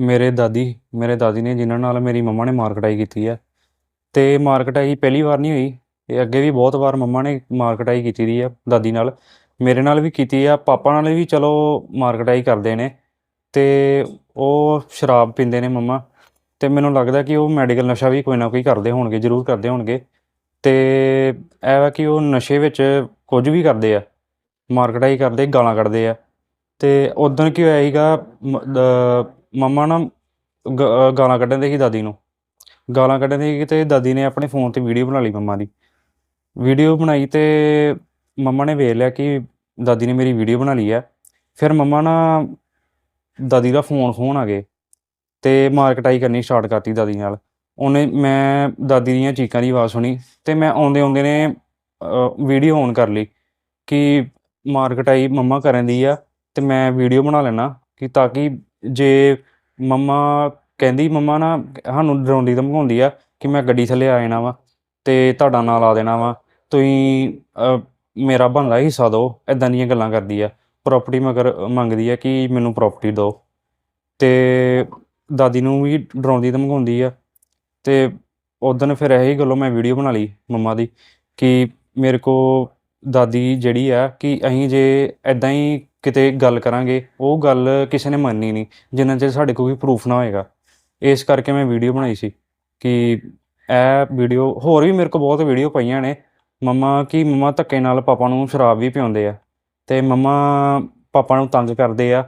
ਮੇਰੇ ਦਾਦੀ ਮੇਰੇ ਦਾਦੀ ਨੇ ਜਿਨ੍ਹਾਂ ਨਾਲ ਮੇਰੀ ਮੰਮਾ ਨੇ ਮਾਰ ਕਟਾਈ ਕੀਤੀ ਹੈ ਅਤੇ ਮਾਰ ਕਟਾਈ ਪਹਿਲੀ ਵਾਰ ਨਹੀਂ ਹੋਈ, ਇਹ ਅੱਗੇ ਵੀ ਬਹੁਤ ਵਾਰ ਮੰਮਾ ਨੇ ਮਾਰ ਕਟਾਈ ਕੀਤੀ ਦੀ ਆ, ਦਾਦੀ ਨਾਲ। ਮੇਰੇ ਨਾਲ ਵੀ ਕੀਤੀ ਆ, ਪਾਪਾ ਨਾਲ ਵੀ ਚਲੋ ਮਾਰ ਕਟਾਈ ਕਰਦੇ ਨੇ। ਅਤੇ ਉਹ ਸ਼ਰਾਬ ਪੀਂਦੇ ਨੇ ਮੰਮਾ। ਅਤੇ ਮੈਨੂੰ ਲੱਗਦਾ ਕਿ ਉਹ ਮੈਡੀਕਲ ਨਸ਼ਾ ਵੀ ਕੋਈ ਨਾ ਕੋਈ ਕਰਦੇ ਹੋਣਗੇ, ਜ਼ਰੂਰ ਕਰਦੇ ਹੋਣਗੇ। ਅਤੇ ਇਹ ਵਾ ਕਿ ਉਹ ਨਸ਼ੇ ਵਿੱਚ ਕੁਝ ਵੀ ਕਰਦੇ ਆ, ਮਾਰ ਕੁਟਾਈ ਕਰਦੇ, ਗਾਲਾਂ ਕੱਢਦੇ ਆ। ਅਤੇ ਉਦਣ ਕੀ ਹੋਇਆ ਸੀਗਾ ਮੰਮਾ ਨਾ ਗ- ਗਾਲਾਂ ਕੱਢਣ ਦੇ ਸੀ ਦਾਦੀ ਨੂੰ। ਗਾਲਾਂ ਕੱਢਣ ਦੇ ਸੀ ਤੇ ਦਾਦੀ ਨੇ ਆਪਣੇ ਫੋਨ ਤੇ ਵੀਡੀਓ ਬਣਾ ਲਈ ਮੰਮਾ ਦੀ। ਵੀਡੀਓ ਬਣਾਈ ਤੇ ਮੰਮਾ ਨੇ ਵੇਖ ਲਿਆ ਕਿ ਦਾਦੀ ਨੇ ਮੇਰੀ ਵੀਡੀਓ ਬਣਾ ਲਈ ਹੈ ਫਿਰ ਮੰਮਾ ਨਾ ਦਾਦੀ ਦਾ ਫੋਨ ਖੋਹਣ ਆ ਗਏ ਤੇ ਮਾਰ ਕਟਾਈ ਕਰਨੀ ਸਟਾਰਟ ਕਰਤੀ ਦਾਦੀ ਨਾਲ। ਉਹਨੇ, ਮੈਂ ਦਾਦੀ ਦੀਆਂ ਚੀਕਾਂ ਦੀ ਆਵਾਜ਼ ਸੁਣੀ ਤੇ ਮੈਂ ਆਉਂਦੇ ਆਉਂਦੇ ਨੇ ਵੀਡੀਓ ਔਨ ਕਰ ਲਈ ਕਿ ਮਾਰ ਕਟਾਈ ਮੰਮਾ ਕਰਨ ਦੀ ਆ ਤੇ ਮੈਂ ਵੀਡੀਓ ਬਣਾ ਲੈਣਾ ਕਿ ਤਾਂ ਕਿ ਜੇ ਮੰਮਾ ਕਹਿੰਦੀ ਮੰਮਾ ਨਾ ਸਾਨੂੰ ਡਰਾਉਂਦੀ ਧਮਕਾਉਂਦੀ ਆ ਕਿ ਮੈਂ ਗੱਡੀ ਥੱਲੇ ਆ ਜਾਣਾ ਵਾ ਤੇ ਤੁਹਾਡਾ ਨਾਂ ਲਾ ਦੇਣਾ ਵਾ। ਤੁਸੀਂ ਅ, ਮੇਰਾ ਬਣਦਾ ਹਿੱਸਾ ਦਿਓ ਇਦਾਂ ਦੀਆਂ ਗੱਲਾਂ ਕਰਦੀ ਆ। ਪ੍ਰਾਪਰਟੀ ਮਗਰ ਮੰਗਦੀ ਆ ਕਿ ਮੈਨੂੰ ਪ੍ਰਾਪਰਟੀ ਦਿਓ। ਤੇ ਦਾਦੀ ਨੂੰ ਵੀ ਡਰਾਉਂਦੀ ਧਮਕਾਉਂਦੀ ਆ। ਤੇ ਉਦਣ ਫਿਰ ਇਹੀ ਗੱਲੋਂ ਮੈਂ ਵੀਡੀਓ ਬਣਾ ਲਈ ਮੰਮਾ ਦੀ ਕਿ ਮੇਰੇ ਕੋ ਦਾਦੀ ਜਿਹੜੀ ਆ ਕਿ ਅਸੀਂ ਜੇ ਇਦਾਂ ਹੀ ਕਿਤੇ ਗੱਲ ਕਰਾਂਗੇ, ਉਹ ਗੱਲ ਕਿਸੇ ਨੇ ਮੰਨਣੀ ਨਹੀਂ, ਜਿੰਨਾ ਚਿਰ ਸਾਡੇ ਕੋਲ ਕੋਈ ਪ੍ਰੂਫ ਨਾ ਹੋਏਗਾ। ਇਸ ਕਰਕੇ ਮੈਂ ਵੀਡੀਓ ਬਣਾਈ ਸੀ ਕਿ ਇਹ ਵੀਡੀਓ ਹੋਰ ਵੀ ਮੇਰੇ ਕੋਲ ਬਹੁਤ ਵੀਡੀਓ ਪਈਆਂ ਨੇ। ਮੰਮਾ ਕਿ ਮੰਮਾ ਧੱਕੇ ਨਾਲ ਪਾਪਾ ਨੂੰ ਸ਼ਰਾਬ ਵੀ ਪਿਆਉਂਦੇ ਆ, ਤੇ ਮੰਮਾ ਪਾਪਾ ਨੂੰ ਤੰਗ ਕਰਦੇ ਆ।